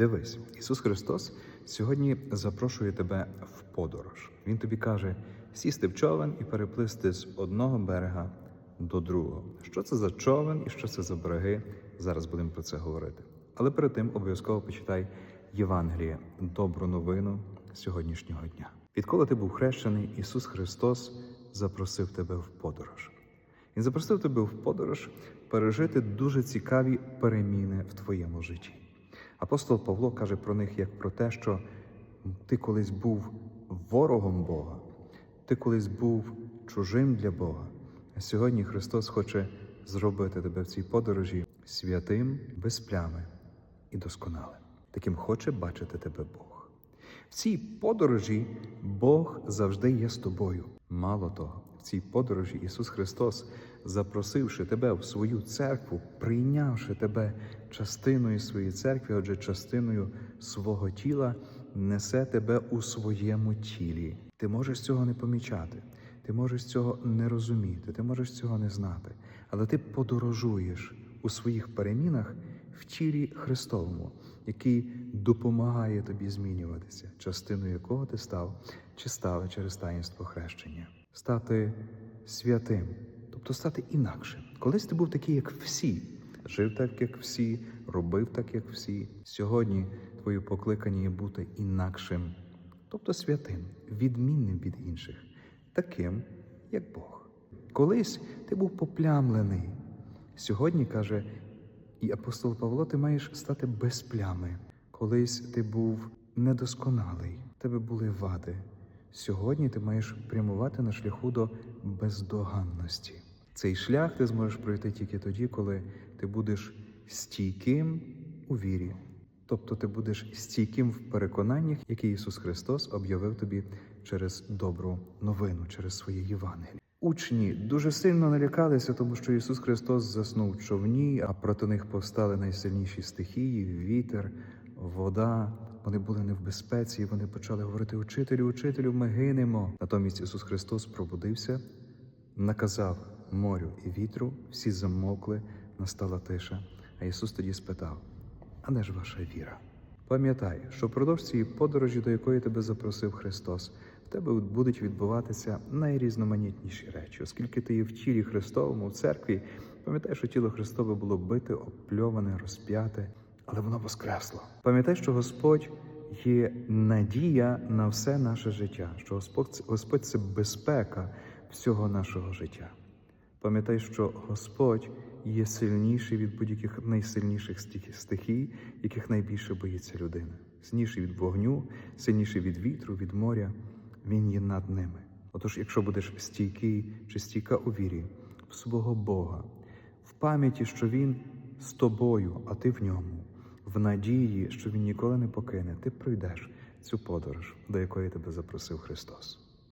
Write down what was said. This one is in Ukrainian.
Дивись, Ісус Христос сьогодні запрошує тебе в подорож. Він тобі каже: сісти в човен і переплисти з одного берега до другого. Що це за човен і що це за береги? Зараз будемо про це говорити. Але перед тим обов'язково почитай Євангеліє, добру новину сьогоднішнього дня. Відколи ти був хрещений, Ісус Христос запросив тебе в подорож. Він запросив тебе в подорож пережити дуже цікаві переміни в твоєму житті. Апостол Павло каже про них як про те, що ти колись був ворогом Бога, ти колись був чужим для Бога. А сьогодні Христос хоче зробити тебе в цій подорожі святим, без плями і досконалим. Таким хоче бачити тебе Бог. В цій подорожі Бог завжди є з тобою. Мало того, в цій подорожі Ісус Христос, запросивши тебе в свою церкву, прийнявши тебе частиною своєї церкви, отже, частиною свого тіла, несе тебе у своєму тілі. Ти можеш цього не помічати, ти можеш цього не розуміти, ти можеш цього не знати, але ти подорожуєш у своїх перемінах в тілі Христовому, який допомагає тобі змінюватися, частиною якого ти став чи стала через таїнство хрещення, стати святим, тобто стати інакшим. Колись ти був такий, як всі, жив так, як всі, робив так, як всі. Сьогодні твоє покликання є бути інакшим, тобто святим, відмінним від інших, таким, як Бог. Колись ти був поплямлений. Сьогодні каже і апостол Павло, ти маєш стати без плями. Колись ти був недосконалий, в тебе були вади. Сьогодні ти маєш прямувати на шляху до бездоганності. Цей шлях ти зможеш пройти тільки тоді, коли ти будеш стійким у вірі, тобто ти будеш стійким в переконаннях, які Ісус Христос об'явив тобі через добру новину, через своє Євангеліє. Учні дуже сильно налякалися, тому що Ісус Христос заснув в човні, а проти них повстали найсильніші стихії, вітер, вода. Вони були не в безпеці, і вони почали говорити: Учителю, учителю, ми гинемо. Натомість Ісус Христос пробудився, наказав морю і вітру, всі замовкли, настала тиша. А Ісус тоді спитав: А де ж ваша віра? Пам'ятай, що впродовж цієї подорожі, до якої тебе запросив Христос, в тебе будуть відбуватися найрізноманітніші речі, оскільки ти є в тілі Христовому, в церкві, пам'ятай, що тіло Христове було бите, опльоване, розп'яте, але воно воскресло. Пам'ятай, що Господь є надія на все наше життя, що Господь, Господь це безпека всього нашого життя. Пам'ятай, що Господь є сильніший від будь-яких найсильніших стихій- яких найбільше боїться людина. Сильніший від вогню, сильніший від вітру, від моря. Він є над ними. Отож, якщо будеш стійкий чи стійка у вірі в свого Бога, в пам'яті, що Він з тобою, а ти в ньому, в надії, що Він ніколи не покине, ти пройдеш цю подорож, до якої тебе запросив Христос.